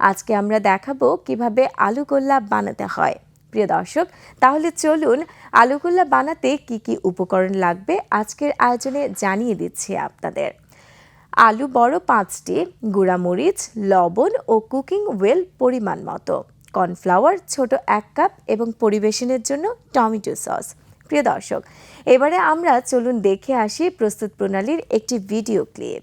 আজকে আমরা দেখাবো কীভাবে আলু গোল্লা বানাতে হয়। প্রিয় দর্শক, তাহলে চলুন আলু গোল্লা বানাতে কি কি উপকরণ লাগবে আজকের আয়োজনে জানিয়ে দিচ্ছি আপনাদের। আলু বড় পাঁচটি, গুঁড়ামরিচ, লবণ ও কুকিং ওয়েল পরিমাণ মতো, কর্নফ্লাওয়ার ছোট এক কাপ এবং পরিবেশনের জন্য টমেটো সস। প্রিয় দর্শক, এবারে আমরা চলুন দেখে আসি প্রস্তুত প্রণালীর একটি ভিডিও ক্লিপ।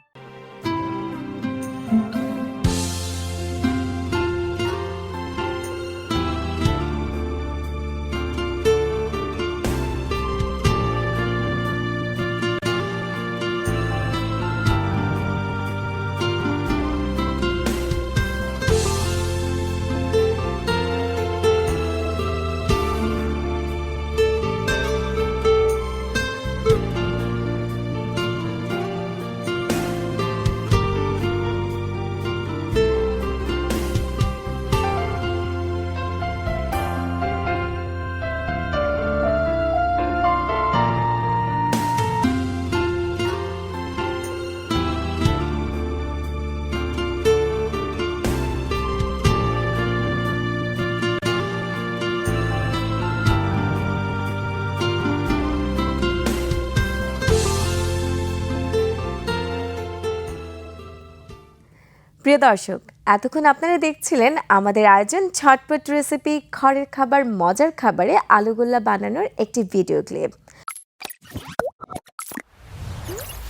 প্রিয় দর্শক, এতক্ষণ আপনারা দেখছিলেন আমাদের আয়োজন ছটপট রেসিপি খড়ের খাবার, মজার খাবারে আলুগোল্লা বানানোর একটি ভিডিও ক্লিপ